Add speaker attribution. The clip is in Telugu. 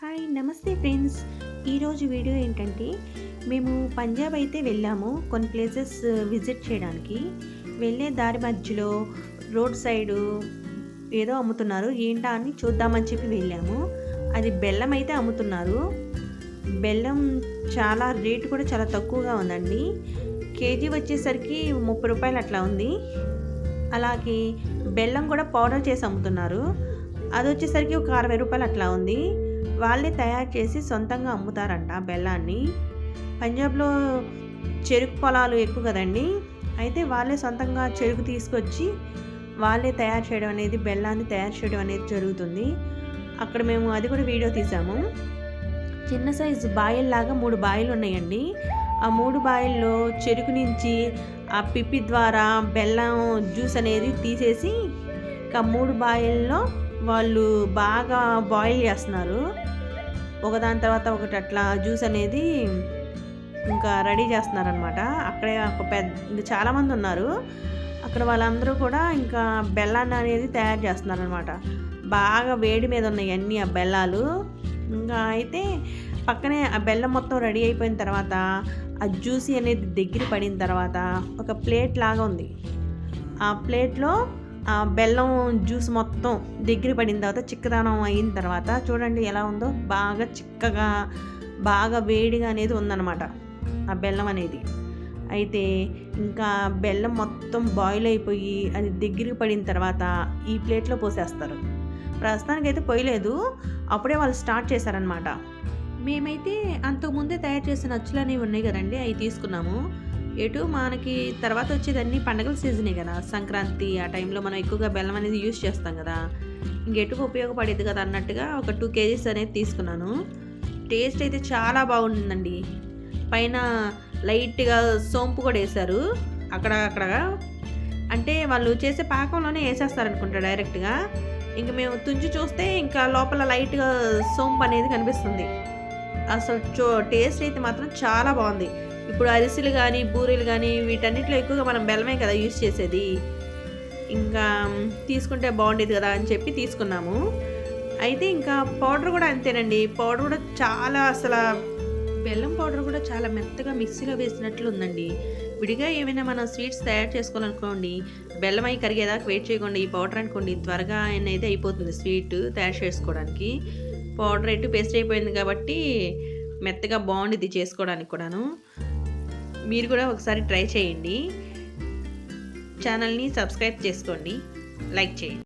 Speaker 1: హాయ్ నమస్తే ఫ్రెండ్స్. ఈరోజు వీడియో ఏంటంటే మేము పంజాబ్ అయితే వెళ్ళాము కొన్ని ప్లేసెస్ విజిట్ uh, చేయడానికి. వెళ్ళే దారి మధ్యలో రోడ్ సైడు ఏదో అమ్ముతున్నారు ఏంటా అని చూద్దామని చెప్పి వెళ్ళాము. అది బెల్లం అయితే అమ్ముతున్నారు. బెల్లం చాలా రేటు కూడా చాలా తక్కువగా ఉందండి. కేజీ వచ్చేసరికి ముప్పై రూపాయలు అట్లా ఉంది. అలాగే బెల్లం కూడా పౌడర్ చేసి అమ్ముతున్నారు. అది వచ్చేసరికి ఒక అరవై రూపాయలు అట్లా ఉంది. వాళ్ళే తయారు చేసి సొంతంగా అమ్ముతారంట బెల్లాన్ని. పంజాబ్లో చెరుకు పొలాలు ఎక్కువ కదండి. అయితే వాళ్ళే సొంతంగా చెరుకు తీసుకొచ్చి వాళ్ళే తయారు చేయడం అనేది బెల్లాన్ని తయారు చేయడం అనేది జరుగుతుంది. అక్కడ మేము అది కూడా వీడియో తీసాము. చిన్న సైజు బాయిల్లాగా మూడు బాయిలు ఉన్నాయండి. ఆ మూడు బాయిల్లో చెరుకు నుంచి ఆ పిప్పి ద్వారా బెల్లం జ్యూస్ అనేది తీసేసి ఇంకా మూడు బాయిల్లో వాళ్ళు బాగా బాయిల్ చేస్తున్నారు. ఒకదాని తర్వాత ఒకటి అట్లా జ్యూస్ అనేది ఇంకా రెడీ చేస్తున్నారనమాట అక్కడే ఒక పెద్ద చాలామంది ఉన్నారు. అక్కడ వాళ్ళందరూ కూడా ఇంకా బెల్లాన్ని అనేది తయారు చేస్తున్నారనమాట బాగా వేడి మీద ఉన్నాయి అన్ని ఆ బెల్లాలు. ఇంకా అయితే పక్కనే ఆ బెల్లం మొత్తం రెడీ అయిపోయిన తర్వాత ఆ జ్యూసీ అనేది దగ్గర పడిన తర్వాత ఒక ప్లేట్ లాగా ఉంది. ఆ ప్లేట్లో ఆ బెల్లం జ్యూస్ మొత్తం దగ్గర పడిన తర్వాత చిక్కదనం అయిన తర్వాత చూడండి ఎలా ఉందో బాగా చిక్కగా బాగా వేడిగా అనేది ఉందన్నమాట ఆ బెల్లం అనేది. అయితే ఇంకా బెల్లం మొత్తం బాయిల్ అయిపోయి అది దగ్గరికి పడిన తర్వాత ఈ ప్లేట్లో పోసేస్తారు. ప్రస్తుతానికైతే పోయలేదు అప్పుడే వాళ్ళు స్టార్ట్ చేశారనమాట మేమైతే అంతకుముందే తయారు చేసిన అచ్చులు అనేవి ఉన్నాయి కదండి అవి తీసుకున్నాము. ఎటు మనకి తర్వాత వచ్చేదన్నీ పండగల సీజనే కదా. సంక్రాంతి ఆ టైంలో మనం ఎక్కువగా బెల్లం అనేది యూస్ చేస్తాం కదా. ఇంకెటుకు ఉపయోగపడేది కదా అన్నట్టుగా ఒక టూ కేజీస్ అనేది తీసుకున్నాను. టేస్ట్ అయితే చాలా బాగుంటుందండి పైన లైట్గా సోంపు కూడా వేశారు. అక్కడ అక్కడ. అంటే వాళ్ళు చేసే పాకంలోనే వేసేస్తారనుకుంటా డైరెక్ట్గా. ఇంక మేము తుంచి చూస్తే ఇంకా లోపల లైట్గా సోంపు అనేది కనిపిస్తుంది. అసలు చో టేస్ట్ అయితే మాత్రం చాలా బాగుంది. ఇప్పుడు అరిసెలు కానీ బూరెలు కానీ వీటన్నిటిలో ఎక్కువగా మనం బెల్లమే కదా యూస్ చేసేది. ఇంకా తీసుకుంటే బాగుండేది కదా అని చెప్పి తీసుకున్నాము. అయితే ఇంకా పౌడర్ కూడా అంతేనండి. పౌడర్ కూడా చాలా అసలు బెల్లం పౌడర్ కూడా చాలా మెత్తగా మిక్సీలో వేసినట్లు ఉందండి. విడిగా ఏమైనా మనం స్వీట్స్ తయారు చేసుకోవాలనుకోండి బెల్లం అయి కరిగేదాకా వెయిట్ చేయకుండా. ఈ పౌడర్ అనుకోండి త్వరగా అయితే అయిపోతుంది స్వీట్ తయారు చేసుకోవడానికి. పౌడర్ ఎటు పేస్ట్ అయిపోయింది కాబట్టి మెత్తగా బాగుండిద్ది చేసుకోవడానికి కూడాను. మీరు కూడా ఒకసారి ట్రై చేయండి. ఛానల్ని సబ్స్క్రైబ్ చేసుకోండి. లైక్ చేయండి.